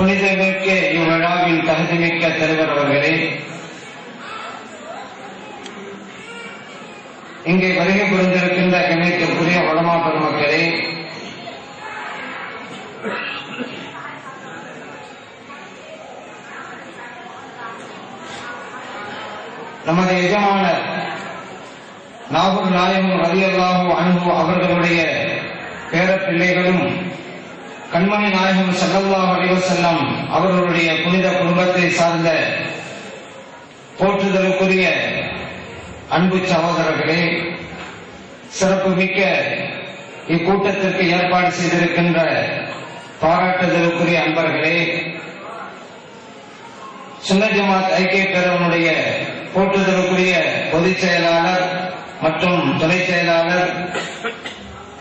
புனிதமிக்க இவ்விழாவின் தகுதிமிக்க தலைவர் அவர்களே இங்கே வருகை புரிந்திருக்கின்ற புதிய வளமா பெருமக்களே நமது எஜமானர் நாகூர் நாயகம் ரலியல்லாஹு அன்பு அவர்களுடைய பேரப்பிள்ளைகளும் கண்மணி நாயகம் ஸல்லல்லாஹு அலைஹி அவர்களுடைய புனித குடும்பத்தை சார்ந்த போற்றுதலுக்குரிய அன்பு சகோதரர்களே சிறப்பு மிக்க இக்கூட்டத்திற்கு ஏற்பாடு செய்திருக்கின்ற பாராட்டுதலுக்குரிய அன்பர்களே சுன்ன ஜமாத் ஐக்கிய பேரவனுடைய போற்றுதலுக்குரிய பொதுச் செயலாளர் மற்றும் துணை செயலாளர்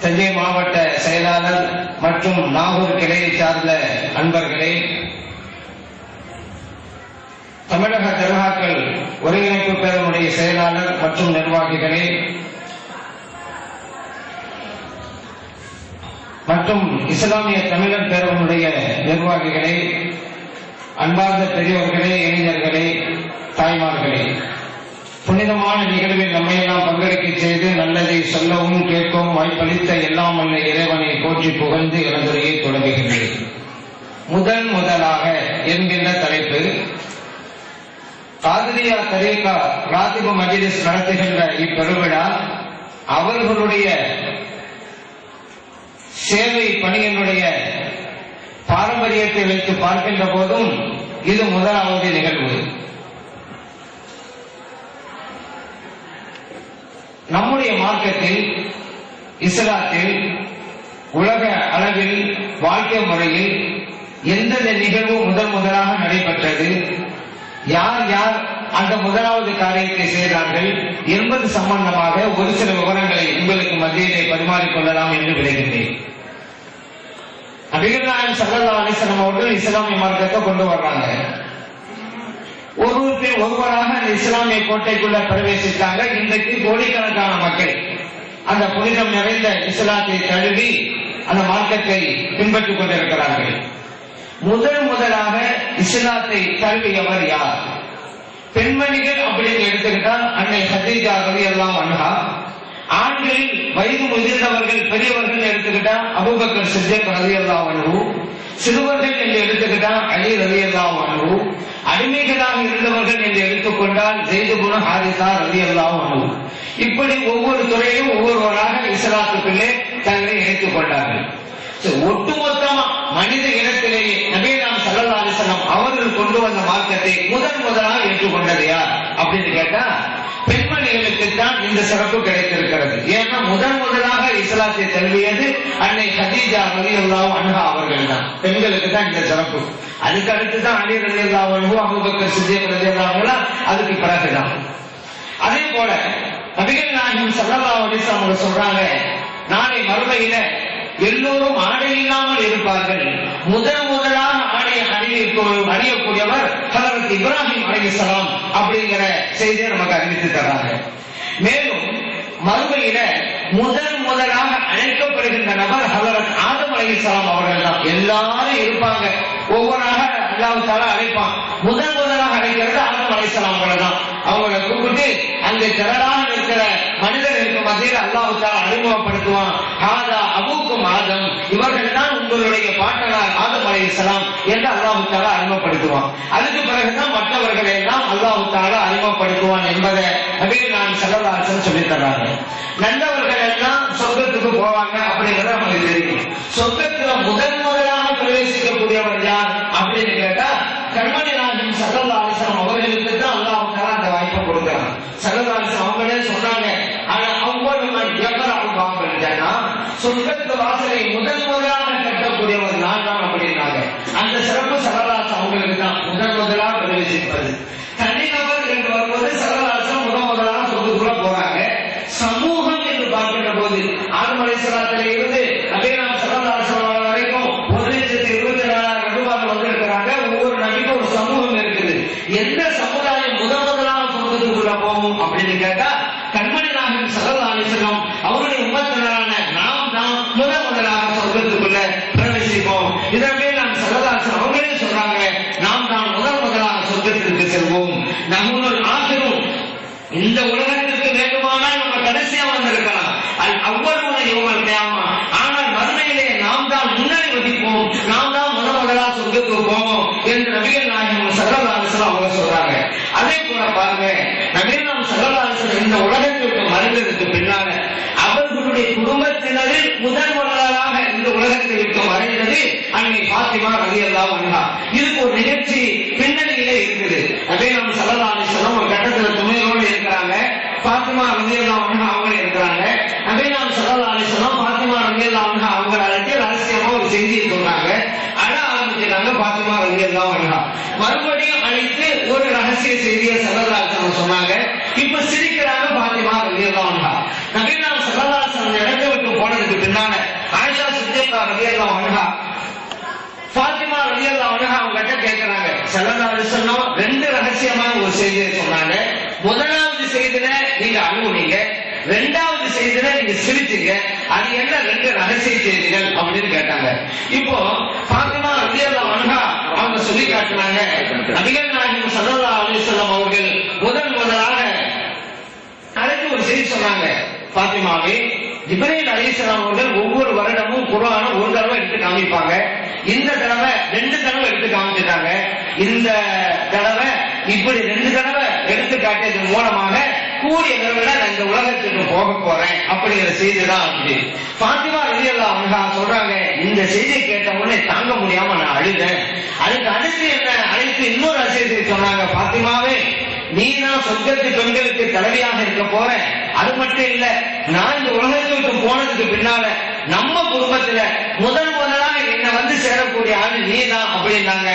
தஞ்சை மாவட்ட செயலாளர் மற்றும் நாகூர் கிளையை சார்ந்த அன்பர்களே தமிழக தெருகாக்கள் ஒருங்கிணைப்பு பேரனுடைய செயலாளர் மற்றும் நிர்வாகிகளே மற்றும் இஸ்லாமிய தமிழர் பேரவனுடைய நிர்வாகிகளே அன்பார்ந்த பெரியவர்களே இளைஞர்களே தாய்மார்களே. புனிதமான நிகழ்வில் நம்மையெல்லாம் பங்கெடுக்க செய்து நல்லதை சொல்லவும் கேட்கவும் வாய்ப்பளித்த எல்லாம் வல்ல இறைவனை போற்றி புகழ்ந்து இறந்துரையை தொடங்குகின்றேன். முதன் முதலாக என்கின்ற தலைப்பு காதிரியா தரீகா ராதிபு மஜிலிஸ் நடத்துகின்ற இப்பெருவிழா அவர்களுடைய சேவை பணியினுடைய பாரம்பரியத்தை வைத்து பார்க்கின்ற போதும் இது முதலாவது நிகழ்வு. நம்முடைய மார்க்கத்தில் இஸ்லாத்தில் உலக அளவில் வாழ்க்கை முறையில் எந்தெந்த நிகழ்வு முதல் முதலாக நடைபெற்றது யார் யார் அந்த முதலாவது காரியத்தை செய்தார்கள் என்பது சம்பந்தமாக ஒரு சில விவரங்களை உங்களுக்கு மத்தியிலே பரிமாறிக்கொள்ளலாம் என்று விளைகின்றேன் நபிகள் நாயகம் சல்லா அலிசலம் அவர்கள் இஸ்லாமிய மார்க்கத்தை கொண்டு வர்றாங்க. ஒருவருக்கு ஒருவராக அந்த இஸ்லாமிய கோட்டைக்குள்ள பிரவேசித்தாங்க. இன்றைக்கு கோடிக்கணக்கான அந்த புனிதம் நிறைந்த இஸ்லாத்தை தழுவி அந்த மார்க்கத்தை பின்பற்றிக் கொண்டிருக்கிறார்கள். முதல் முதலாக இஸ்லாத்தை தழுவியவர் யார்? பெண்மணிகள் அப்படின்னு எடுத்துக்கிட்டால் அன்னை ஹதீஜா ரவி எல்லாம் அண்ணா ஆண்களில் வயது முதிர்ந்தவர்கள் பெரியவர்கள் எடுத்துக்கிட்டா அபுபக்கர் சித்திக் ரவி எல்லாம் அன்பு சிறுவர்கள் என்று எடுத்துக்கிட்டா அலி ரவி எல்லாம் அன்பு அடிமைகளாக இருந்தவர்கள் என்று எடுத்துக்கொண்டால் ஜெய்து குண ஹாரிசா ரவி இப்படி ஒவ்வொரு துறையிலும் ஒவ்வொருவராக இஸ்லாத்துக்குள்ளே தங்களை இணைத்துக் கொண்டார்கள். ஒட்டுமொத்தமா மனித இனத்திலேயே நபீராம் சல்லா அலிசல்லாம் அவர்கள் கொண்டு வந்த மார்க்கத்தை முதன் முதலாக ஏற்றுக்கொண்டது யார் அப்படின்னு கேட்டா பெண்மணிகளுக்கு தான் இந்த சிறப்பு கிடைத்திருக்கிறது. ஏன்னா முதன் முதலாக இஸ்லாத்தை தழுவியது அன்னை ஹதீஜா ரவி அல்லாவும் அணுகா அவர்கள் தான் பெண்களுக்கு தான் இந்த சிறப்பு. அதுக்கு அடுத்து தான் அலி ரவி அபுபக்கர் ரவி அல்லாவெல்லாம் அதுக்கு பிறகுதான். அதே போல நபிகள் நாயகம் சல்லா அவங்க சொல்றாங்க நாளை மறுமையில எல்லோரும் ஆடை இல்லாமல் இருப்பார்கள். முதல் முதலாக ஆடை அணிவிக்கும் அணியக்கூடியவர் ஹலரத் இப்ராஹிம் அலிசலாம் அப்படிங்கிற செய்தியை நமக்கு அறிவித்து தர்றாங்க. மேலும் மறுமையில முதல் முதலாக அழைக்கப்படுகின்ற நபர் ஹலரத் ஆதம் அலிசலாம் அவர்கள் தான். எல்லாரும் இருப்பாங்க. ஒவ்வொன்றாக அல்லாவுத்தால அழைப்பான். முதல் முதலாக அழைக்கிறது ஆதம் அலிசலாம் அவர்கள் தான். அவங்கள கூப்பிட்டு அந்த திரளாக இருக்கிற மனிதர்களுக்கு மத்தியில் அல்லாவுத்தால அறிமுகப்படுத்துவான் ஹாதா அபூக்கும் ஆதம். இவர்கள் தான் உங்களுடைய பாட்டனார் ஆதம் அலை இஸ்லாம் என்று அல்லாஹு தாலா அறிமுகப்படுத்துவான். அதுக்கு பிறகுதான் மற்றவர்களை எல்லாம் அல்லாஹு தாலா அறிமுகப்படுத்துவான் என்பதை நபீர் நான் செல்லதாசன் சொல்லி தர்றாங்க. நல்லவர்கள் எல்லாம் சொர்க்கத்துக்கு போவாங்க அப்படிங்கறது நமக்கு தெரியும். சொர்க்கத்துல முதன் பிரவேசிக்கக்கூடியவர் யார் அப்படின்னு கேட்டா கண்மணி நாயகம் சல்லல்லா அலிஸ்லாம் அவர்களுக்கு தான் அல்லாஹ் தாலா அந்த வாய்ப்பை கொடுக்கிறான் சல்லல்லா அலிஸ்லாம் அவங்களே சொன்னாங்க ஆனா அவ்வளவு எவ்வளவு வாங்கல்னா சொர்க்கத்து வாசலை முதல் முதலாக கட்டக்கூடியவர் நான் தான் அப்படின்னாங்க அந்த சிறப்பு சல்லல்லாஸ் அவங்களுக்கு தான் முதல் முதலாக பிரவேசிக்க பிரவேசிப்பது தனிநபர் என்று வரும்போது சரதாசம் முத முதலாக சொத்துக்குள்ள போறாங்க சமூகம் என்று பார்க்கின்ற போது ஆறுமலை சலாத்தில இருந்து அபிராம் சரதாசம் வரைக்கும் ஒரு லட்சத்தி இருபத்தி நாலாயிரம் ரூபாய் வந்திருக்கிறாங்க ஒவ்வொரு நபிக்கும் ஒரு சமூகம் இருக்குது எந்த சமுதாயம் முத முதலாக சொந்தத்துக்குள்ள அப்படின்னு கேட்டா கண்மணி நாயகம் சரதாசனம் அவருடைய உமத்தினரான நாம் நாம் முத முதலாக சொர்க்கத்துக்குள்ள பிரவேசிப்போம். இதற்கே நாம் சரதாசன் அவங்களே சொல்றாங்க. நாம் தான் முதல் முதலாக சொர்க்கத்திற்கு செல்வோம். நம்முள் ஆகிரும் இந்த உலகத்திற்கு வேண்டுமானால் நம்ம கடைசியா வந்திருக்கலாம். அது அவ்வளவு யோகம் தேமா ஆனால் மறுமையிலே நாம் தான் முன்னணி வகிப்போம் நாம் தான் முத முதலாக சொர்க்கத்துக்கு போவோம் என்று நபிகள் நாயகம் சரதாசன் அவங்க சொல்றாங்க அதே போல பாருங்க நபிகள் நாம் சரதாசன் இந்த உலகத்திற்கு பின்னால அவர்களுடைய குடும்பத்தினரில் முதல் முதலாக இந்த உலகத்தில் விட்டு மறைந்தது அன்னை பாத்திமா ரவி அல்லாஹ் அண்ணா இதுக்கு ஒரு நிகழ்ச்சி பின்னணியிலே இருக்குது. அதே நம்ம சல்லல்லாஹு ஒரு கட்டத்துல துணையோடு இருக்கிறாங்க. பாத்திமா ரவி அல்லாஹ் அண்ணா அவங்க இருக்கிறாங்க. அதே நாம் சல்லல்லாஹு பாத்திமா ரவி அல்லாஹ் அண்ணா அவங்க அழைத்து ரகசியமா ஒரு செய்தியை சொன்னாங்க அழ ஆரம்பிச்சிட்டாங்க பாத்திமா ரவி அல்லாஹ் அண்ணா மறுபடியும் அழைத்து ஒரு ரகசிய செய்தியை சல்லல்லாஹு சொன்னாங்க. இப்ப சிறு ரவி இடத்தை விட்டு போனதுக்கு பின்னால ஆயிஷா ரவி பாத்திமா அவங்க கிட்ட ரெண்டு ரகசியமான ஒரு செய்தியை சொன்னாங்க. முதலாவது செய்தியில நீங்க அழுவுனீங்க ரெண்டாவது செய்தியில நீங்க சிரிச்சீங்க. அது என்ன ரெண்டு ரகசிய செய்திகள் அப்படின்னு கேட்டாங்க. இப்போ பாத்திமா ரலியல்லாஹு அன்ஹா அவங்க சொல்லி காட்டினாங்க. நபிகள் நாயகம் ஸல்லல்லாஹு அலைஹி வஸல்லம் அவர்கள் முதல் முதலாக ஒரு செய்தி சொன்னாங்க பாத்திமாவே இப்ராஹிம் அலிஸ்லாம் அவர்கள் ஒவ்வொரு வருடமும் குரானை ஒரு தடவை எடுத்து காமிப்பாங்க. இந்த தடவை ரெண்டு தடவை எடுத்து காமிச்சிட்டாங்க இந்த தடவை இப்படி ரெண்டு தடவை எடுத்து காட்டியதன் மூலமாக கூடிய விரைவில் நான் இந்த உலகத்துக்கு போக போறேன் அப்படிங்கிற செய்தி தான் அப்படி பாத்திமா ரலியல்லா அவங்க சொல்றாங்க இந்த செய்தியை கேட்ட உடனே தாங்க முடியாம நான் அழுதேன். அதுக்கு அடுத்து என்ன அழைத்து இன்னொரு செய்தி சொன்னாங்க பாத்திமாவே நீ தான் சொர்க்கத்து பெண்களுக்கு தலைவியாக இருக்க போற அது மட்டும் இல்ல நான் இந்த உலகத்துக்கு போனதுக்கு பின்னால நம்ம குடும்பத்துல முதல் முதலாக என்ன வந்து சேரக்கூடிய ஆள் நீ தான் அப்படின்னாங்க.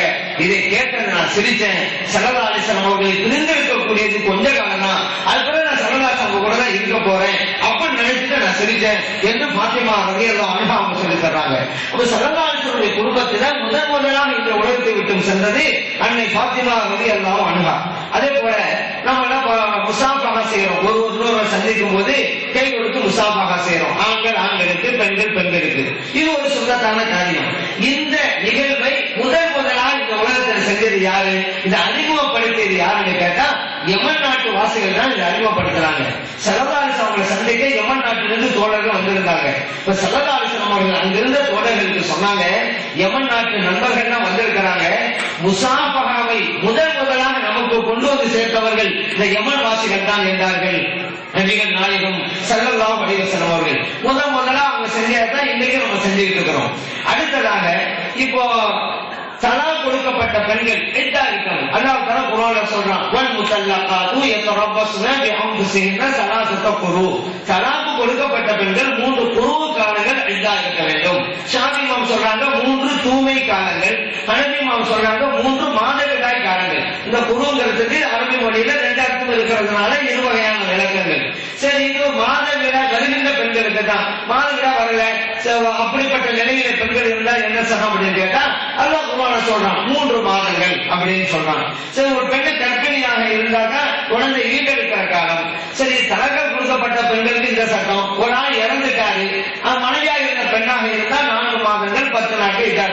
இதை கேட்டது நான் சிரிச்சேன். செலவாலிசனம் அவர்களை பிரிந்திருக்கக்கூடியது கொஞ்ச காலம் தான் அது பிறகு நான் செலவாசம் அவங்க கூட தான் இருக்க போறேன் அப்ப நினைச்சிட்டு நான் சிரிச்சேன். என்று மாத்தியமா ரவியெல்லாம் அனுபவம் அவங்க சொல்லி தர்றாங்க. அப்ப செலவாலிசனுடைய குடும்பத்துல முதல் முதலாக இந்த உலகத்தை விட்டு சென்றது அன்னை பாத்திமா ரவியெல்லாம் அனுபவம் அதே போல நம்ம எல்லாம் முசாஃபாக செய்யறோம். ஒரு ஒருவர் சந்திக்கும் போது கை கொடுத்து முசாஃபாக செய்யறோம். ஆண்கள் ஆண்களுக்கு பெண்கள் பெண்களுக்கு. இது ஒரு சுத்தத்தான காரியம். இந்த நிகழ்வை முதல் முதலாக இந்த உலகத்தில் செஞ்சது யாரு? இதை அறிமுகப்படுத்தியது யாருன்னு கேட்டா யமன் நாட்டு வாசிகள் தான் இதை அறிமுகப்படுத்துறாங்க. சரதாரிசு அவங்களை சந்திக்க யமன் நாட்டிலிருந்து தோழர்கள் வந்திருந்தாங்க. இப்ப சரதாரிசு அவர்கள் அங்கிருந்த தோழர்களுக்கு சொன்னாங்க யமன் நாட்டு நண்பர்கள் தான் வந்திருக்கிறாங்க. முசாபகாவை முதல் முதலாக நமக்கு கொண்டு வந்து சேர்த்தவர்கள் இந்த யமன் வாசிகள் தான் என்றார்கள். நபிகள் நாயகம் சல்லல்லாஹு அலைஹி அவர்கள். முதல் முதலா அவங்க செஞ்சதான் இன்னைக்கு நம்ம செஞ்சுட்டு இருக்கிறோம். அடுத்ததாக இப்போ தலா கொடுக்கப்பட்ட பெண்கள் எட்டா இருக்காங்க அல்லாஹ் தலா குரான்ல சொல்றான் வல் முத்தல்லகாத்து யத்தரப்பஸ்ன பிஅன்ஃபுசிஹின்ன ஸலாசத குரு தலாக்கு கொடுக்கப்பட்ட பெண்கள் மூன்று குரு காலங்கள் எட்டா இருக்க வேண்டும் ஷாஃபி இமாம் சொல்றாங்க மூன்று தூய்மை காலங்கள் ஹனபி இமாம் சொல்றாங்க மூன்று மாதவிடாய் காலங்கள் இந்த குருங்கிறதுக்கு அரபி மொழியில ரெண்டு அர்த்தம் இருக்கிறதுனால இரு வகையான விளக்கங்கள். சரி இது மாதவிடா வருகின்ற பெண்களுக்கு தான். மாதவிடா வரல. சரி, அப்படிப்பட்ட நிலையில பெண்கள் இருந்தா என்ன சகம் அப்படின்னு கேட்டா அல்லாஹ் குர்ஆன்ல சொல்றான் மூன்று மாதங்கள் அப்படின்னு சொல்றான். சரி ஒரு பெண்ணு கர்ப்பிணியாக இருந்தாக்கா குழந்தை ஈட்டெடுக்கிற காலம் சரி தலகம் கொடுக்கப்பட்ட பெண்களுக்கு இந்த சட்டம். ஒரு ஆள் இறந்துட்டாரு. மனைவியாக இருந்த பெண்ணாக இருந்தா நான்கு மாதங்கள் பத்து நாட்கள் இதா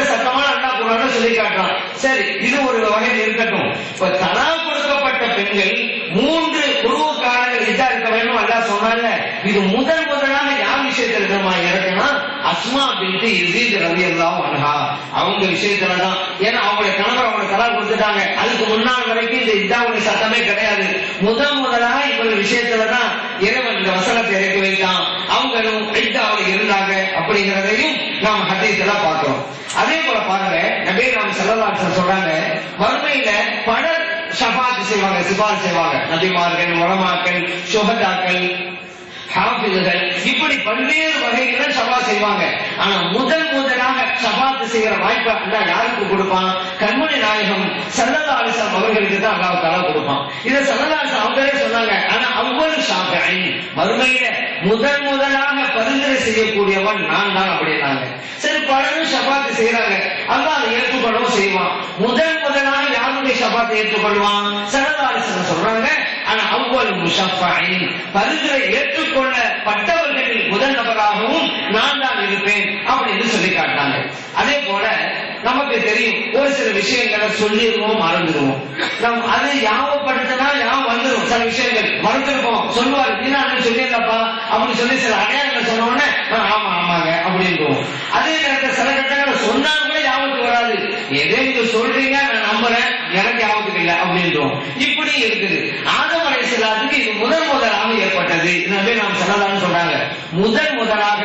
இருக்கணும் இந்த சட்டமா அல்லாஹ் சொல்லி காட்டுறான். சரி இது ஒரு வகையில் இருக்கட்டும். இப்ப தலா கொடுக்கப்பட்ட பெண்கள் மூன்று குருவுக்காரர்கள் இதா இருக்க வேண்டும் அல்லாஹ் சொன்னால இது முதல் முதலாக யார் விஷயத்துல இறக்குனா அஸ்மா பின்ட்டு இசீத் ரவி எல்லாம் அன்ஹா. அவங்க விஷயத்துலதான். ஏன்னா அவங்களுடைய கணவர் அவங்க தலா கொடுத்துட்டாங்க. அதுக்கு முன்னாள் வரைக்கும் இந்த இதாவுடைய சட்டமே கிடையாது. முதல் முதலாக இவங்க விஷயத்துல தான் இறைவன் இந்த வசனத்தை இறக்கி வைத்தான். அவங்களும் ஐட்டாவில் இருந்தாங்க அப்படிங்கிறதையும் நாம் ஹதீஸ்ல பார்க்கிறோம். அதே போல பாருங்க நபே நாம் செல்லலாம் சொல்றாங்க வறுமையில பலர் ஷபாத் செய்வாங்க சிபால் செய்வாங்க. நபிமார்கள் உரமாக்கள் சுகதாக்கள் ஹாஃபிதுகள் இப்படி பல்வேறு வகைகளை சபா செய்வாங்க. ஆனா முதல் முதலாக சபாத்து செய்யற வாய்ப்பை அல்லாஹ் யாருக்கு கொடுப்பான்? கண்மணி நாயகம் சல்லல்லா அவர்களுக்கு தான் அல்லாஹ் தலா கொடுப்பான். இதை சல்லல்லா அவங்களே சொன்னாங்க. ஆனா அவ்வளவு ஷாஃபி மறுமையில முதல் முதலாக பரிந்துரை செய்யக்கூடியவன் நான் தான் அப்படின்னாங்க. சரி பலரும் சபாத்து செய்யறாங்க அல்லா அதை ஏற்றுக்கொள்ளவும் செய்வான். முதல் முதலாக யாருடைய சபாத்தை ஏற்றுக்கொள்வான்? சல்லல்லா சொல்றாங்க ஆனா அவ்வளவு முஷஃபாயின் பரிந்துரை ஏற்றுக்கொள்ளப்பட்டவர்களில் முதல் நபராகவும் நான் தான் இருப்பேன் அப்படின்னு சொல்லி காட்டாங்க அதே போல நமக்கு தெரியும் ஒரு சில விஷயங்களை சொல்லிடுவோம் மறந்துடுவோம். நம் அதை யாவப்படுத்தினா யாவும் வந்துடும் சில விஷயங்கள் மறந்துருப்போம். சொல்லுவார் நீனான்னு சொல்லியிருந்தப்பா அப்படின்னு சொல்லி சில அடையாளங்களை சொன்ன உடனே ஆமா ஆமாங்க அப்படின்றோம் அதே நேரத்தில் சில கட்டங்களை சொன்னா கூட யாபத்துக்கு வராது. எதை நீங்க சொல்றீங்க? நான் நம்புறேன். எனக்கு யாபத்துக்கு இல்லை அப்படின்றோம் இப்படி இருக்குது ஆதம் அலைசலாத்துக்கு இது முதல் முதலாக ஏற்பட்டது எனவே நாம் சொல்லலாம்னு சொல்றாங்க. முதல் முதலாக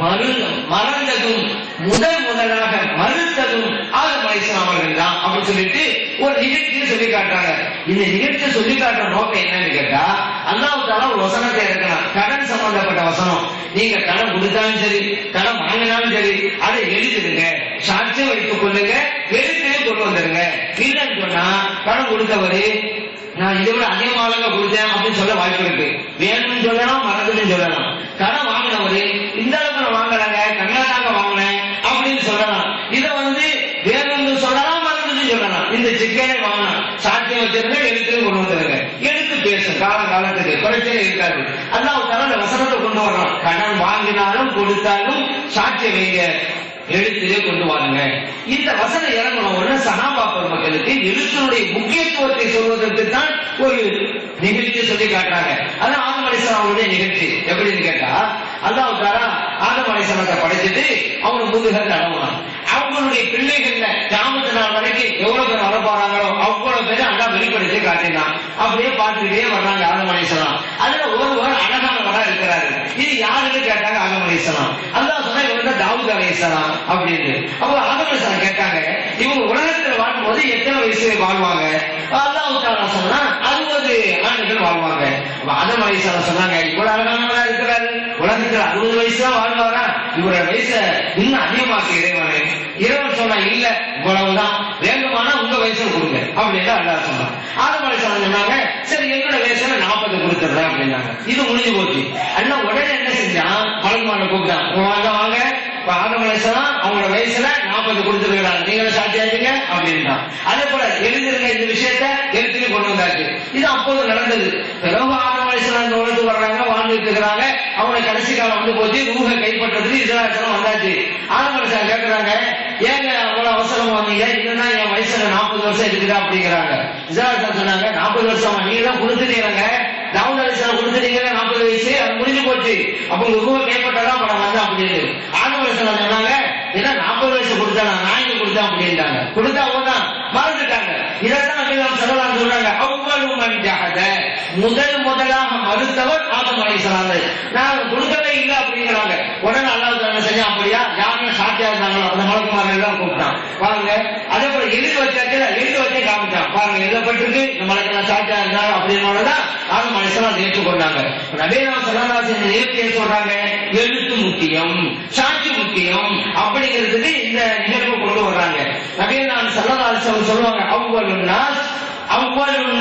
மறு மறந்ததும் முதல் முதலாக மறுத்ததும் ஆதம் அலைசலாம் அவர்கள் தான் அப்படின்னு சொல்லிட்டு ஒரு நிகழ்ச்சியை சொல்லி காட்டுறாங்க. இந்த நிகழ்ச்சியை சொல்லி காட்டுற நோக்கம் என்னன்னு கேட்டா அல்லாஹ் ஒரு வசனத்தை இருக்கலாம் கடன் சம்பந்தப்பட்ட வசனம். நீங்க கடன் கொடுத்தாலும் சரி கடன் வாங்கினாலும் சரி அதை எழுதிடுங்க. சாட்சியம் வைத்துக் கொள்ளுங்க. எழுத்திலே கொண்டு வந்துருங்க இல்லைன்னு சொன்னா கடன் கொடுத்தவரு நான் இதை விட அதிகமாக கொடுத்தேன் அப்படின்னு சொல்ல வாய்ப்பு இருக்கு. வேணும்னு சொல்லலாம் மறந்துன்னு சொல்லலாம் கடன் வாங்கினவரு இந்த அளவுக்கு நான் வாங்கலாங்க வாங்கினேன் அப்படின்னு சொல்லலாம். இதை வந்து வேணும்னு சொல்லலாம் மறந்துன்னு சொல்லலாம். இந்த சிக்கனை வாங்கலாம். சாத்தியம் வச்சிருந்தா எழுத்துலையும் கொண்டு வந்துருங்க. எடுத்து பேசும் கால காலத்துக்கு பிரச்சனை இருக்காது. அதான் தர அந்த வசனத்தை கொண்டு வரலாம். கடன் வாங்கினாலும் கொடுத்தாலும் சாட்சியம் வைங்க. எழுத்திலே கொண்டு வாருங்க. இந்த வசனம் இறங்கணும். உடனே சகாபா பெருமக்களுக்கு எழுத்தினுடைய முக்கியத்துவத்தை சொல்வதற்கு தான் ஒரு நிகழ்ச்சி சொல்லி காட்டுறாங்க. அது ஆதம் அலிஸ்லாம் நிகழ்ச்சி. எப்படின்னு கேட்டா அல்லாஹ் தாரா ஆதம் அலிஸ்லாத்தை படைச்சிட்டு அவங்க முதுகல் அடவுனான் அவங்களுடைய பிள்ளைகள்ல கிராமத்து நாள் வரைக்கும் எவ்வளவு பேர் வர போறாங்களோ அவ்வளவு பேர் அண்ணா வெளிப்படுத்தி காட்டினான். அப்படியே பார்த்துக்கிட்டே வர்றாங்க ஆதம் அலிஸ்லாம் அதுல ஒருவர் அழகானவரா இருக்கிறாரு. இது யாருன்னு கேட்டாங்க ஆதம் அலிஸ்லாம் அல்லாஹ் சொன்னா இவங்க தாவூத் அலிஸ்லாம் அப்படின்னு. அப்ப ஆதம் அலிஸ்லாம் கேட்டாங்க இவங்க உலகத்துல வாழும்போது எத்தனை வயசு வாழ்வாங்க? அல்லாஹ் சொன்னா அறுபது ஆண்டுகள் வாழ்வாங்க. அப்ப ஆதம் சொன்னாங்க இவ்வளவு அழகானவரா இருக்கிறாரு. உலகத்துல அறுபது வயசு தான் வாழ்வாரா இவரோட வயசை இன்னும் அதிகமாக்கு இறைவனே. இறைவன் சொன்னா இல்ல இவ்வளவுதான். வேண்டுமானா உங்க வயசுல கொடுங்க அப்படின்னு அல்லாஹ் சொன்னான். ஆதம் அலிஸ்லாம் சொன்னாங்க சரி என்னோட வயசுல நாற்பது கொடுத்துடுறேன் அப்படின்னாங்க. இது முடிஞ்சு போச்சு. அண்ணா உடனே என்ன செஞ்சான்? மலர்மான கூப்பிட்டான். வாங்க வாங்க. இப்ப ஆதம் அலிஸ்லாம் அவங்களோட வயசுல நாற்பது கொடுத்துருக்கிறாங்க நீங்களும் சாட்சியாச்சுங்க அப்படின்ட்டான் அதே போல எழுதிருங்க இந்த விஷயத்த எழுத்துக்கு கொண்டு வந்தாச்சு. இது அப்போது நடந்தது. பிறகு ஆதம் அலிஸ்லாம் இந்த உலகத்துக்கு வர்றாங்க வாழ்ந்துட்டு இருக்கிறாங்க. அவங்க கடைசி காலம் வந்து போச்சு. ரூஹை கைப்பற்றதுக்கு இஸ்லாசனம் வந்தாச்சு. ஆதம் அலிஸ்லாம் கேட்கிறாங்க ஏங்க அவ்வளவு அவசரம் வந்தீங்க? இல்லைன்னா என் வயசுல நாற்பது வருஷம் இருக்குது அப்படிங்கிறாங்க. இஸ்லாசனம் சொன்னாங்க நாற்பது வருஷமா நீங்க தான் கொடுத்துட்டீங்க தாவூத் அலிஸ்லாம் கொடுத்துட்டீங்கன்னா நாற்பது வயசு அது முடிஞ்சு போச்சு. அப்ப உங்க ரூபா கைப்பற்றதான் அப்ப நான் அப்படின்னு ஆதம் அலிஸ்லாம் சொன்னாங்க ஏன்னா நாற்பது வயசு கொடுத்தா நான் நாய்க்கு கொடுத்தேன்? அப்படின்ட்டாங்க. கொடுத்தா தான். மறந்துட்டாங்க. இதைத்தான் அப்படிதான் சொல்லலாம் சொல்றாங்க. அவ்வளவு முதல் முதலாக மறுத்தவர் ஆதம் அலிஸ்லாம் நான் கொடுக்கவே இல்லை அப்படிங்கிறாங்க. உடனே அல்லாஹ் என்ன செஞ்சா அப்படியா? யாருமே சாத்தியா இருந்தாங்களோ? அந்த மலக்குமார்கள் எல்லாம் கூப்பிட்டான். பாருங்க அதே போல எழுதி வச்சாச்சு எழுதி வச்சே காமிச்சான். பாருங்க எழுதப்பட்டிருக்கு இந்த மலக்கெல்லாம் சாத்தியா இருந்தாங்க அப்படின்னோடதான் ஆதம் அலிஸ்லாம் அதை ஏற்றுக்கொண்டாங்க நபீனா சல்லாசி இந்த சொல்றாங்க? எழுத்து முக்கியம் சாட்சி முக்கியம் அப்படிங்கிறதுக்கு இந்த நிகழ்வு கொண்டு வர்றாங்க. நபீனா சல்லாசி சொல்லுவாங்க அவ்வளவு நாஸ் அவ்வளவு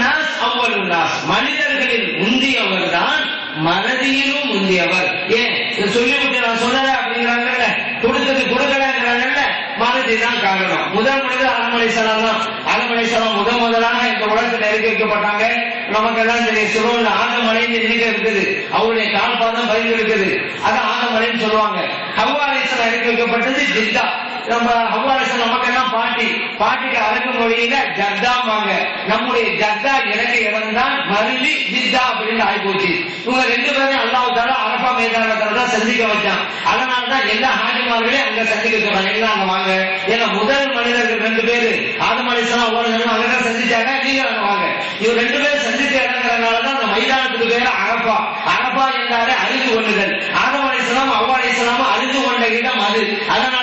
நாஸ் மனிதர்களில் முந்தியவர் தான் மறதியிலும் முந்தியவர். ஏன்? சொல்லிவிட்டு நான் சொல்லல அப்படிங்கிறாங்கல்ல? கொடுத்தது கொடுக்கலங்கிறாங்கல்ல மறதி தான் காரணம். முதல் முதல் ஆலமலை சலாம் தான். ஆலமலை சலாம் முதல் முதலாக இந்த உலகத்தில் இறக்கி வைக்கப்பட்டாங்க. நமக்கு எல்லாம் தெரியும் சிறுவன் ஆதமலைன்னு இன்னைக்கு இருக்குது. அவருடைய கால்பாதம் பதிவு இருக்குது அது ஆகமலைன்னு சொல்லுவாங்க. ஹவ்வா அலைசலாம் இறக்கி வைக்கப்பட்டது ஜித்தா. நம்ம அவ்வாறு நமக்கெல்லாம் பாட்டி. பாட்டிக்கு அரபு மொழியில ஜர்தாம்பாங்க நம்முடைய ஜர்தா எனக்கு இடம் தான் மருவி ஜித்தா அப்படின்னு ஆயிப்போச்சு. இவங்க ரெண்டு பேரும் அல்லாவுத்தால அரபா மைதானத்துல தான் சந்திக்க வச்சான். அதனால தான் எல்லா ஹாஜிமார்களையும் அங்க சந்திக்க சொன்னாங்க எல்லாம் அங்க வாங்க. ஏன்னா முதல் மனிதர்கள் ரெண்டு பேரு. ஆதம் அலிஸ்லாம் ஒரு ஜனம் அங்கதான் சந்திச்சாங்க நீங்க அங்க வாங்க. இவர் ரெண்டு பேரும் சந்திச்ச இடங்கிறதுனால தான் அந்த மைதானத்துக்கு பேரு அரபா. அரபா என்றாலே அறிந்து கொள்ளுதல் ஆதம் அலிஸ்லாம் அவ்வா அழிந்து அறிந்து கொண்ட இடம் அது. அதனால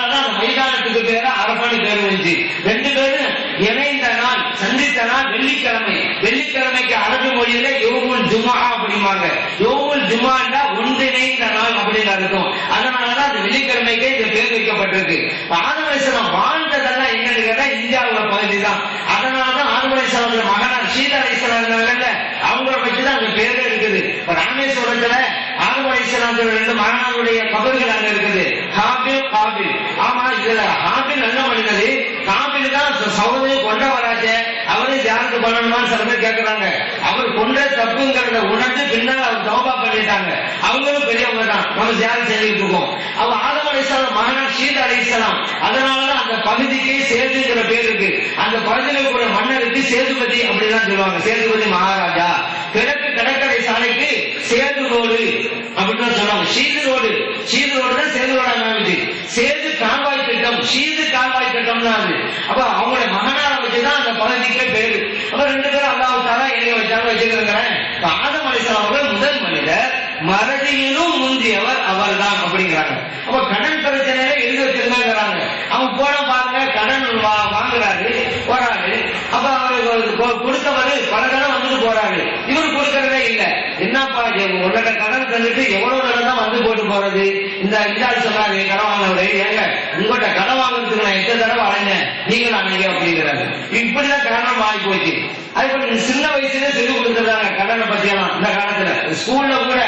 கல்யாணத்துக்கு பேரா அரப்பாணி பேர் வந்துச்சு ரெண்டு பேரும் இணைந்த நாள் சந்தித்த நாள் வெள்ளிக்கிழமை. வெள்ளிக்கிழமைக்கு அரபு மொழியில யோகுல் ஜுமா அப்படிம்பாங்க. யோகுல் ஜுமாண்டா ஒன்றிணைந்த நாள் அப்படின்னு இருக்கும் அதனாலதான் அந்த வெள்ளிக்கிழமைக்கே இது பேர் வைக்கப்பட்டிருக்கு. ஆதவரிசனம் வாழ்ந்ததெல்லாம் என்னன்னு கேட்டா இந்தியாவோட பகுதி தான். அதனாலதான் ஆதவரிசனத்துல மகனார் சீதா அவங்க வச்சுதான் அந்த பேரே ஆதம் அலிஸ்லாமுடைய அங்க இருக்குது. ஹாபில் காபில் ஆமா இதுல ஹாபில் நல்ல மனிதர்? தான் சகோதரி கொண்டவராஜ அவரை தியானத்து பண்ணணுமான்னு சில பேர் கேட்கிறாங்க அவர் கொண்ட தப்புங்கிறத உணர்ந்து பின்னால் அவர் தௌபா பண்ணிட்டாங்க. அவங்களும் பெரியவங்க தான் நம்ம தியானம் செஞ்சுட்டு இருக்கோம்? அவர் ஆதம் அலிஸ்லாம் மகனா ஷீத் அலிஸ்லாம் அதனாலதான் அந்த பகுதிக்கு சேதுங்கிற பேர் இருக்கு. அந்த பகுதியில் கூட மன்னருக்கு சேதுபதி அப்படிதான் சொல்லுவாங்க. சேதுபதி மகாராஜா. கிழக்கு கடற்கரை சாலைக்கு சேது ரோடு அப்படின்னு சொல்லுவாங்க. ஷீது ரோடு. ஷீது ரோடு தான் சேது ரோடா சேது கால்வாய் திட்டம் கால்வாய் திட்டம் அது. அப்ப அவங்களோட மகனார வச்சுதான் அந்த பகுதிக்கே பேரு. அப்ப ரெண்டு பேரும் அல்லாஹ் தாரா இணைய வச்சாங்க வச்சுக்கிறேன் ஆதம் அலிஸ்லாம் அவர்கள் முதல் மனிதர் மறதியிலும் முந்தியவர் அவர்தான் அப்படிங்கிறாங்க. அப்ப கண பிரச்சனையில எழுதி வச்சிருந்தாங்கிறாங்க அவங்க போன பாருங்க கடன் வா- வாங்குறாரு போறாரு அப்ப அவரு கொ- கொடுத்தவரு பல கடன் வந்துட்டு போறாரு இவரு கொடுக்கறதே இல்ல என்னப்பா இது உன்னோட கடன் தந்துட்டு எவ்வளவு கடன் தான் வந்து போட்டு போறது? இந்த இந்தாள் சொன்னாரு கடன் வாங்கினவரே ஏங்க உங்கள்கிட்ட கடன் வாங்குறதுக்கு நான் எத்தனை தடவை அலைஞ்சேன் நீங்களும் அணைங்க அப்படிங்கிறாரு. இப்படிதான் கடன் ஆகி போச்சு. அது கொஞ்சம் சின்ன வயசுல சொல்லி கொடுத்துருக்காங்க கடனை பத்தியெல்லாம் இந்த காலத்துல. ஸ்கூல்ல கூட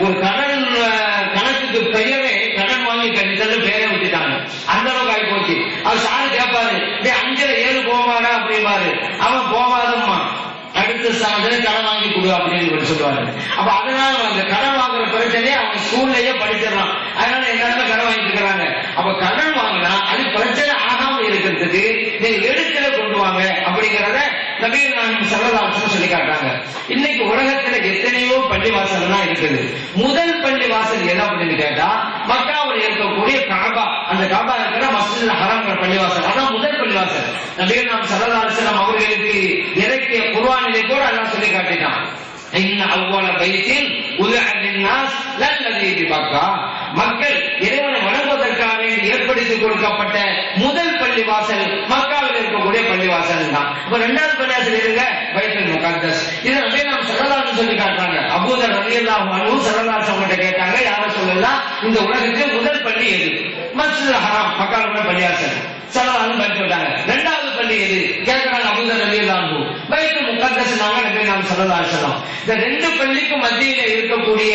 ஒரு கடன் அஹ், கணக்குக்கு பெயரே கடன் வாங்கி கட்டித்தது பேரை விட்டுட்டாங்க அந்த அளவுக்கு ஆகி போச்சு அவர் சாரு கேட்பாரு டேய் அஞ்சுல ஏழு போவாடா அப்படிம்பாரு அவன் போவாதம்மா அடுத்த சாதனை கடன் வாங்கி கொடு அப்படின்னு சொல்லுவாரு. அப்ப அதனால அந்த கடன் வாங்குற பிரச்சனையே அவங்க ஸ்கூல்லயே படிச்சிடலாம். அதனால எல்லாருமே கடன் வாங்கிட்டு இருக்கிறாங்க. அப்ப கடன் வாங்கினா அது பிரச்சனை ஆகாம இருக்கிறதுக்கு நீங்க எடுத்துல கொண்டு வாங்க அப்படிங்கறத நபீர் நாயகம் சரதாசன் சொல்லி காட்டுறாங்க. இன்னைக்கு உலகத்துல எத்தனையோ பள்ளி வாசல்லாம் இருக்குது. முதல் பள்ளி வாசல் என்ன அப்படின்னு கேட்டா மக்காவில் இருக்கக்கூடிய காபா. அந்த காபா இருக்கிற மஸ்ஜித் ஹராங்கிற பள்ளிவாசல். அதான் முதல் பள்ளிவாசல். நபிகள் நாம் சரதாசனம் அவர்களுக்கு இறக்கிய குர்ஆனிலே கூட அதான் சொல்லி காட்டினான் இன்ன அவ்வளவு பைத்தின் உலகின்னாஸ் லல்லதி பிபக்கா மக்கள் இறைவனை வணங்குவதற்காக ஏற்படுத்தி கொடுக்கப்பட்ட முதல் பள்ளி வாசல் மக்காவில் இருக்கக்கூடிய பள்ளி வாசல் தான் இப்ப ரெண்டாவது பள்ளி வாசல் இருங்க பைத்துல் முகத்தஸ். இது சொல்லி காட்டுறாங்க அபூதர் ரலியல்லாஹு மனு சரதாசன் அவங்கள்ட்ட கேட்டாங்க யார சொல்லலாம் இந்த உலகத்தில் முதல் பள்ளி எது? மஸ்ஜித் ஹராம். மக்காவில் பள்ளியாசன் பள்ளி பண்ணி சொல்றாங்க ரெண்டாவது பள்ளி எது? கேட்கிறாங்க அபூதர் ரலியல்லாஹு பைத்து முகத்தஸ் நாங்க நாம் சரதாசனம் இந்த ரெண்டு பள்ளிக்கும் மத்தியில இருக்கக்கூடிய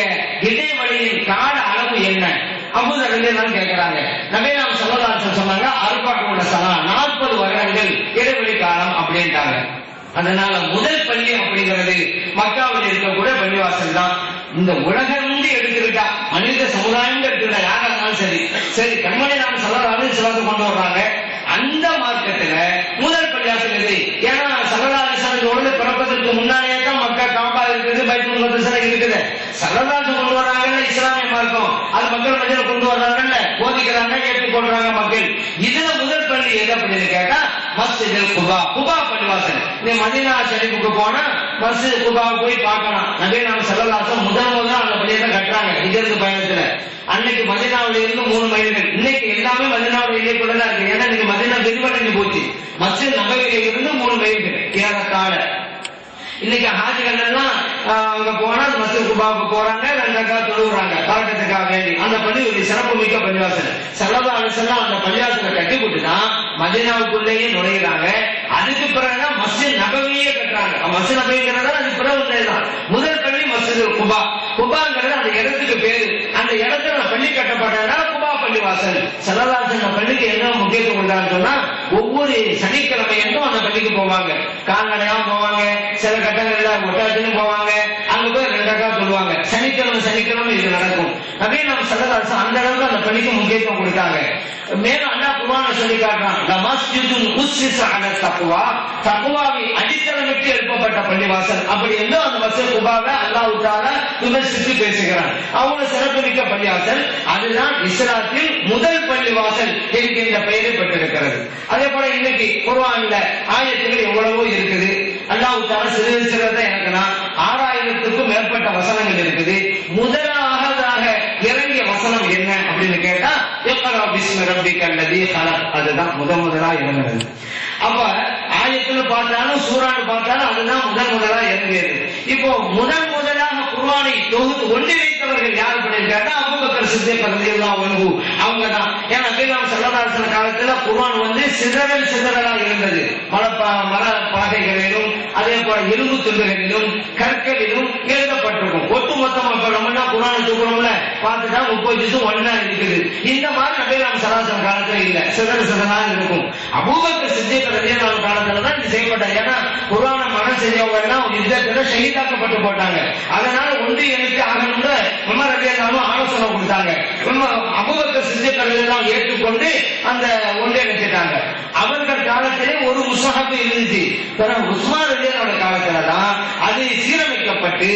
இடைவெளியின் கால அளவு என்ன? அபூதர் ரலியல்லாஹு கேட்கிறாங்க. நபே நாம் சரதாசன் சொன்னாங்க அறுபாடு சலா நாற்பது வருடங்கள் இடைவெளி காலம் அப்படின்ட்டாங்க. அதனால முதல் பள்ளி அப்படிங்கிறது மக்காவில் இருக்கக்கூடிய பள்ளிவாசல் தான். இந்த உலகம் வந்து மனித சமுதாயம் எடுத்துக்கிட்டா யாரா இருந்தாலும் சரி. சரி கண்மணி நாம் சொல்லலாம்னு சிலது கொண்டு வர்றாங்க. அந்த மார்க்கத்துல முதல் பள்ளிவாசல் எது? ஏன்னா சரதாரிசனோடு பிறப்பதற்கு முன்னாலே தான் மக்கா காப்பா இருக்குது பைத்துல் மதரசா இருக்குது. சரதாசு கொண்டு வராங்கல்ல இஸ்லாமிய மார்க்கம். அது மக்கள் மத்தியில கொண்டு வர்றாங்கல்ல. போதிக்கிறாங்க ஏற்றுக்கொள்றாங்க மக்கள். இதுல முதல் பள்ளி எது அப்படின்னு கேட்டா மஸ்ஜித் குபா. குபா பள்ளிவாசல். நீ மதினா ஷரீஃபுக்கு போனா மஸ்ஜித் குபா போய் பார்க்கலாம். நபே நாம் செல்லலாசம் முதல் முதல் அந்த பள்ளியை தான் கட்டுறாங்க இங்கிருந்து பயணத்துல. அன்னைக்கு மதினாவில இருந்து மூணு மைல்கள். இன்னைக்கு எல்லாமே மதினாவுடைய இலைக்குள்ள தான் இருக்கு. ஏன்னா இன்னைக்கு மதினா விரிவடைஞ்சு போச்சு. மஸ்ஜித் நபையில இருந்து மூணு மைல்கள். ஏறத்தாழ இன்னைக்கு ஹாஜிகள் எல்லாம் அவங்க அங்க போனா மஸ்ஜித் குபாவுக்கு போறாங்க ரெண்டக்கா தொழுகிறாங்க பழக்கத்துக்காக வேண்டி. அந்த பள்ளி ஒரு சிறப்பு மிக்க பள்ளிவாசல். சல்லா அலிசல்லாம் அந்த பள்ளிவாசலை கட்டி போட்டு தான் மதினாவுக்குள்ளேயே நுழையிறாங்க. அதுக்கு பிறகுதான் மஸ்ஜித் நபவியே கட்டுறாங்க. மஸ்ஜித் நபவிங்கிறதா அது பிறகு உண்மைதான் முதல் பள்ளி மஸ்ஜித் குபா. குபாங்கிறது அந்த இடத்துக்கு பேரு. அந்த இடத்துல பள்ளி கட்டப்பட்டதுனால பள்ளிவாசல். பள்ளி அந்த பள்ளிக்கு என்ன முக்கியத்துவம் கொடுத்தான்னு சொன்னா ஒவ்வொரு சனிக்கிழமை என்றும் அந்த பள்ளிக்கு போவாங்க. கால்நடையா போவாங்க சில கட்டங்கள்ல ஒட்டாச்சுன்னு போவாங்க அங்க போய் ரெண்டக்கா சொல்லுவாங்க சனிக்கிழமை சனிக்கிழமை இது நடக்கும் நம்ம சல்லல்லாஹு அந்த அளவுக்கு அந்த பள்ளிக்கு முக்கியத்துவம் கொடுத்தாங்க. மேலும் அண்ணா குருவான சொல்லி காட்டுறான். "ல மஸ்ஜிதுன் தக்வா. தக்வாவை அடித்தளமிட்டு எழுப்பப்பட்ட பள்ளிவாசல். அப்படி என்று அந்த மஸ்ஜித் குபாவை அல்லாஹ் தஆலா விமர்சித்து பேசுகிறான். அவ்வளவு சிறப்புமிக்க பள்ளிவாசல். அதுதான் இஸ்லாத்தில் முதல் பள்ளிவாசல் என்கின்ற பெயரை பெற்றிருக்கிறது. அதே போல இன்னைக்கு குர்ஆன்ல ஆயத்துகள் எவ்வளவோ இருக்குது. அல்லாஹ் தஆலா சிறு சிறுதான் எனக்கு நான் ஆறாயிரத்துக்கும் மேற்பட்ட வசனங்கள் இருக்குது. முதலாவதாக வசனம் என்ன அப்படின்னு கேட்டா எப்பரா பிஸ்மி ரப்பி அல்லதி அதுதான் முதல் முதலா இறங்குறது அப்ப ஆயத்துல பார்த்தாலும் சூறான்னு பார்த்தாலும் அதுதான் முதல் முதலா இறங்கியது இப்போ முதன் முதலாக குர்வானை தொகுத்து ஒன்றிணைத்தவர்கள் யார் அப்படின்னு அவங்க அபூ அபூபக்கர் சித்திக் ரலியல்லாஹு அன்ஹு. அவங்க தான் ஏன்னா சல்லதாசன அலைஹி காலத்துல குர்ஆன் வந்து சிதறல் சிதறலா இருந்தது. மர ப- மர பலகைகளிலும் இரும்பு துண்டுகளிலும் கற்களிலும் எழுதப்பட்டிருக்கும். ஒட்டுமொத்தமா இப்ப நம்ம என்ன குர்ஆன் தூக்குறோம்ல? பார்த்துட்டா முப்பது ஜிசு ஒன்னா இருக்குது. இந்த மாதிரி நபிகள் சராசரி காலத்துல இல்ல. சிதற சிதறா இருக்கும். அபூபக்கர் சித்திக் ரலியல்லாஹு காலத்துல தான் இது செய்யப்பட்டது ஏன்னா குரான மனம் செஞ்சவங்க எல்லாம் யுத்தத்துல ஷகிதாக்கப்பட்டு போட்டாங்க. அதனால ஒன்று எனக்கு ஆகணும்னு உமர் ரலியல்லாஹு ஆலோசனை கொடுத்தாங்க. நம்ம அபூபக்கர் சித்திக் எல்லாம் ஏற்றுக்கொண்டு அந்த ஒன்றிணைச்சிட்டாங்க அவர்கள் காலத்திலே ஒரு முஸ்ஹப் இருந்துச்சு. பிறகு உஸ்மான் ரலியல்லாஹு காலத்துல தான் அது சீரமைக்கப்பட்டு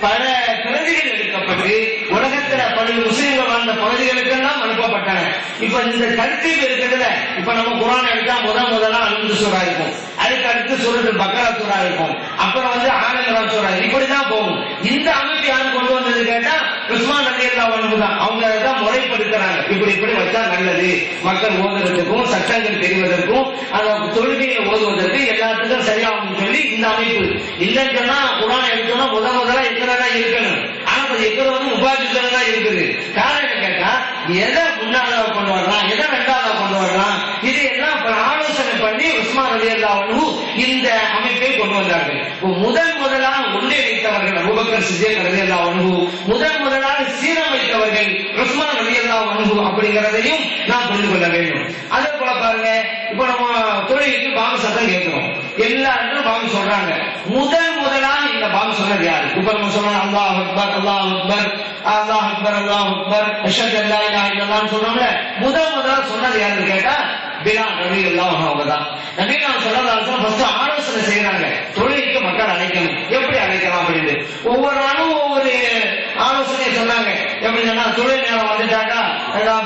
பல பிரதிகள் எடுக்கப்பட்டு உலகத்துல பல முஸ்லீம்கள் வாழ்ந்த பகுதிகளுக்கெல்லாம் அனுப்பப்பட்டன. இப்ப இந்த தர்த்தீப் இருக்கிறதுல இப்ப நம்ம குரான் எடுத்தா முதல் முதலா அலுந்து சூறா இருக்கும். அதுக்கு அடுத்து சூரத்து பக்கரா சூறா இருக்கும். அப்புறம் வந்து ஆனந்தரா சூறா இப்படிதான் போகும். இந்த அமைப்பு யாரும் கொண்டு வந்தது கேட்டா உஸ்மான் நபி அல்லா தான். அவங்க வகைப்படுத்துறாங்க இப்படி இப்படி வச்சா நல்லது. மக்கள் ஓதுறதுக்கும் சட்டங்கள் தெரிவதற்கும் அந்த தொழுகையை ஓதுவதற்கு எல்லாத்துக்கும் சரியாகும் சொல்லி இந்த அமைப்பு. இல்லைன்னு சொன்னா குரான் எடுத்தோம்னா முத முதலா இத்தனை இருக்கணும்? ஆனா அது எத்தனை வந்து உபாதித்தனை தான் இருக்குது. காரணம் கேட்டா எதை முன்னால கொண்டு வரலாம் எதை ரெண்டாவது கொண்டு வரலாம் இது எல்லாம் ஆலோசனை பண்ணி உஸ்மான் அலி அல்லாஹு இந்த அமைப்பை கொண்டு வந்தார்கள். முதன் முதல் முதலாக ஒன்றிணைத்தவர்கள் அபுபக்கர் சிஜேக் அலி அல்லாஹு முதன் முதலாக சீரமைத்தவர்கள் உஸ்மான் அலி அல்லாஹு அப்படிங்கிறதையும் நாம் புரிந்து கொள்ள வேண்டும். அதே போல பாருங்க இப்போ நம்ம தொழிலுக்கு பாம்பு சத்தம் கேட்கிறோம். எல்லாருக்கும் பாம்பு சொல்றாங்க. முதன் முதலாக இந்த பாம்பு சொன்னது யாரு இப்ப நம்ம சொன்னோம் அல்லாஹ் அக்பர் அல்லாஹ் அக்பர் அல்லாஹ் அக்பர் அல்லாஹ் அக்பர் அஷத் அல்லா இல்லா இல்லல்லான்னு சொல்றோம்ல முதல் முதலா சொன்னது யாருன்னு கேட்டா பிலால் ரவி அல்லாஹ் அவங்க தான் நபிகள் சொல்லலாம் ஃபர்ஸ்ட் ஆலோசனை செய்யறாங்க தொழிலுக்கு மக்கள் அழைக்கணும் எப்படி அழைக்கலாம் அப்படின்னு ஒவ்வொரு நாளும் எப்படி சொன்னா தொழில் நேரம் வந்துட்டாக்கா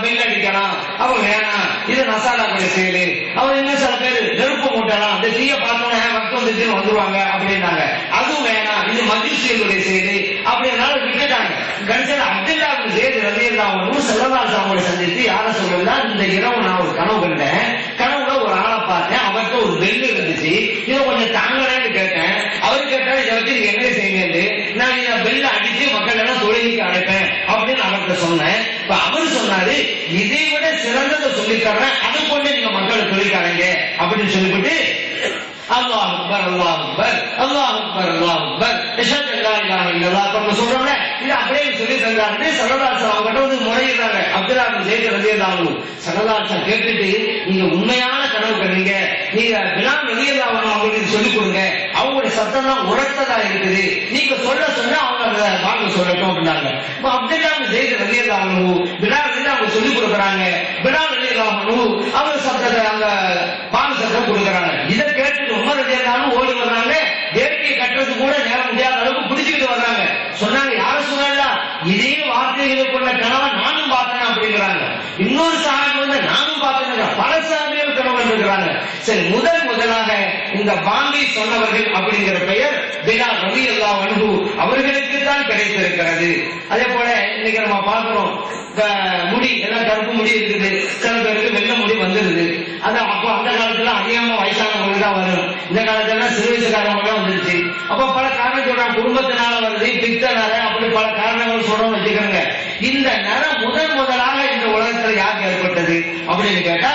பில் அடிக்கலாம். அவன் வேணாம் இது நசாலாக்குடைய செயலு அவன் என்ன சில பேர் நெருப்பு மூட்டலாம் இந்த தீய பார்த்தோன்னே மக்கள் வந்துச்சுன்னு வந்துருவாங்க அப்படின்னாங்க. அதுவும் வேணாம் இது மஜூசியலுடைய செயலு அப்படின்னால விட்டுட்டாங்க. கடைசியில் அப்துல்லா ஜெயது ரவி அன்ஹு செல்லதாஸ் அவங்களை சந்தித்து யார சொல்லல இந்த இரவு நான் ஒரு கனவு கண்டேன். கனவுல ஒரு ஆளை பார்த்தேன். அவர்கிட்ட ஒரு பெல் இருந்துச்சு. இதை கொஞ்சம் தாங்களேன்னு கேட்டேன். சொன்னேன். இப்ப அவர் சொன்னாரு இதை விட சிறந்ததை சொல்லித் தர்றேன் அதை கொண்டு நீங்க மக்களுக்கு சொல்லித்தரங்க அப்படின்னு சொல்லிவிட்டு அல்லாஹ் அக்பர் அல்லாஹ் அக்பர் அல்லாஹ் அக்பர் அல்லாஹ் அக்பர் இஷத் அல்லா இல்லாஹ இல்லல்லாஹ் அப்ப நம்ம சொல்றோம்ல இது அப்படியே சொல்லி தந்தாரு சரதாசன் அவங்க கிட்ட வந்து முறையிடுறாங்க. அப்துல்லா ஜெயித் ரலியல்லாஹு சரதாசன் கேட்டுட்டு நீங்க உண்மையான கனவு கண்டீங்க. நீங்க பிலால் ரலியல்லாஹு அவங்களுக்கு சொல்லிக் கொடுங்க. அவங்களுடைய சத்தம் தான் உரத்ததா இருக்குது. நீங்க சொல்ல சொன்னா அவங்க அதை வாங்க சொல்லட்டும் அப்படின்னாங்க. இப்ப அப்துல்லா ஜெயித் ரலியல்லாஹு பிலால் வந்து அவங்க சொல்லிக் கொடுக்குறாங்க. பிலால் ரலியல்லாஹு அவங்க சத்தத்தை அந்த பாங்க சத்தம் கொடுக்குறாங்க இதை கேட்டுட்டு உமர் ரலியல்லாஹு ஓடி வர்றாங்க வேட்கையை கட்டுறது கூட நேரம் முடியாத அளவுக்கு பிடிச்சுக்கிட்டு வர்றாங்க சொன்னாங்க யார சொன்னாங்க இதே வார்த்தைகளை கொண்ட கணவன் நானும் பார்த்தேன் அப்படிங்கிறாங்க இன்னொரு சாமி வந்து நானும் பார்த்தேன் பல சாமிகள் சரி முதல் முதலாக இந்த பாம்பை சொன்னவர்கள் அப்படிங்கிற பெயர் பிலால் ரவி அல்லா அன்பு அவர்களுக்கு தான் கிடைத்திருக்கிறது. அதே போல இன்னைக்கு நம்ம பார்க்கிறோம் முடி எல்லாம் கருப்பு முடி இருக்குது. சில பேருக்கு வெள்ள முடி வந்துருது. அது அப்போ அந்த காலத்துல அதிகமா வயசானவங்க தான் வரும். இந்த காலத்துல சிறு வயசுக்காரவங்க தான் வந்துருச்சு. அப்ப பல காரணம் சொல்றாங்க. குடும்பத்தினால வருது பித்தனால அப்படி பல காரணங்கள் சொல்றோம் வச்சுக்கோங்க. இந்த நரம் முதன் முதலாக இந்த உலகத்துல யாருக்கு ஏற்பட்டது? அப்படின்னு கேட்டா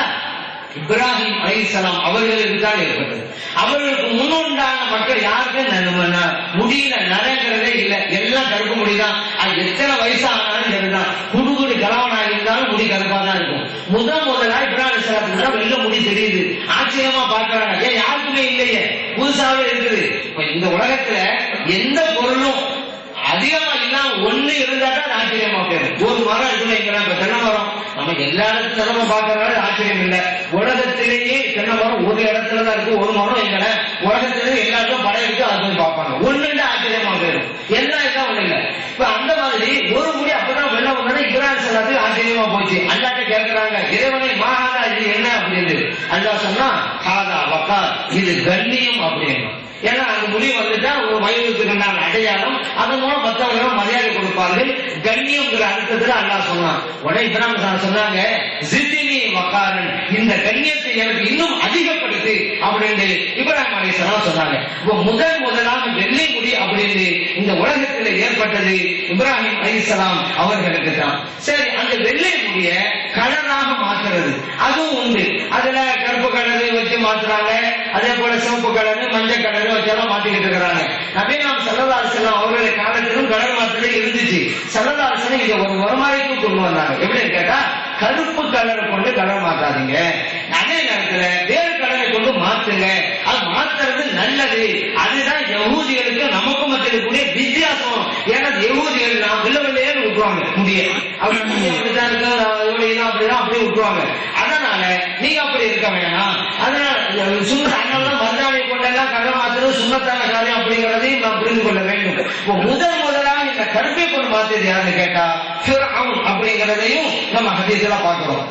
இப்ராஹிம் அலைஹிஸ்ஸலாம் அவர்களுக்கு தான் ஏற்பட்டது. அவர்களுக்கு முன்னுண்டான மக்கள் யாருக்கும் முடியல நரங்கிறதே இல்லை. எல்லாம் கருப்பு முடிதான் அது எத்தனை வயசானாலும் சரிதான். குடுகுடு கலவனாக இருந்தாலும் முடி கருப்பா தான் இருக்கும். முதல் முதலா இப்ராஹிம் அலைஹிஸ்ஸலாத்துக்கு தான் வெள்ள முடி தெரியுது. ஆச்சரியமா பார்க்கறாங்க. ஏன் யாருக்குமே இல்லையே? புதுசாவே இருக்குது. இந்த உலகத்துல எந்த பொருளும் அதிகமா இல்லாம ஒண்ணு இருந்தா தான் அது ஆச்சரியமா போயிடும் ஒரு மரம் இருக்குன்னு வைங்களேன், இப்ப தென்னை மரம் எல்லா இடத்துல நம்ம பார்க்கறதால ஆச்சரியம் இல்லை. உலகத்திலேயே தென்னை மரம் ஒரு இடத்துல தான் இருக்கு ஒரு மரம் எங்கன? உலகத்திலேயே எல்லா இடத்தும் படம் இருக்கு அதை போய் பார்ப்பாங்க. ஒண்ணுல ஆச்சரியமா போயிடும். எல்லாம் இருக்கா ஒண்ணு இல்லை. இப்ப அந்த மாதிரி ஒரு முடி அப்பதான் வெள்ளம் வந்தோடனே இப்ராஹிம் சொல்லாது ஆச்சரியமா போச்சு. அல்லாட்ட கேட்கிறாங்க இறைவனை மாகாதா இது என்ன அப்படின்னு. அல்லாஹ் சொன்னா வக்கார் இது கண்ணியம் அப்படின்னு ஏன்னா அந்த முடி வந்துட்டா ஒரு வயதுக்குண்டான அடையாளம். அதன் மூலம் மற்றவர்கள் மரியாதை கொடுப்பார்கள். கண்ணியம்ங்கிற அர்த்தத்துல அல்லாஹ் சொன்னான். உடனே இப்ராஹிம் சொன்னாங்க ஜிதினி வக்காரன். இந்த கண்ணியத்தை எனக்கு இன்னும் அதிகப்படுத்து அப்படின்னு இப்ராஹிம் அலிஸ்லாம் சொன்னாங்க. இப்போ முதல் முதலாக வெள்ளை முடி அப்படின்னு இந்த உலகத்தில் ஏற்பட்டது இப்ராஹிம் அலிஸ்லாம் அவர்களுக்கு தான் சரி அந்த வெள்ளை முடிய கலராக மாற்றுறது. அதுவும் உண்டு. அதுல கருப்பு கலரு வச்சு மாத்துறாங்க அதே கடன் கலரு மஞ்சள் கடன் வச்செல்லாம் மாத்திக்கிட்டு இருக்கிறாங்க. நபீனாம் சல்லதாசனம் அவர்களுடைய காலத்திலும் கடன் மாற்றலே இருந்துச்சு. சல்லதாசனம் இதை ஒரு வருமானத்துக்கு கொண்டு வந்தாங்க. எப்படின்னு கேட்டா கருப்பு கலரை கொண்டு கடன் மாத்தாதீங்க. அதே நேரத்துல வேறு கடனை கொண்டு மாத்துங்க. அது மாத்துறது நல்லது. அதுதான் யகூதிகளுக்கு நமக்கும் மத்தியில் கூடிய வித்தியாசம். ஏன்னா யகூதிகள் நான் வெள்ள விட்டுருவாங்க. முடிய அப்படி அப்படிதான் இருக்கு அப்படிதான் அப்படியே விட்டுருவாங்க. அதனால நீங்க அப்படி இருக்க வேணாம். அதனால சுண்ண அதனால மருதாணி கொண்டெல்லாம் கலர் மாத்துறது சுண்ணத்தான காரியம் அப்படிங்கிறதையும் நாம் புரிந்து கொள்ள வேண்டும். முதல் முதலாக இந்த கருப்பை கொண்டு மாத்தியது யாருன்னு கேட்டா ஃபிர்அவுன் அப்படிங்கிறதையும் நம்ம ஹதீஸ்ல பாக்குறோம்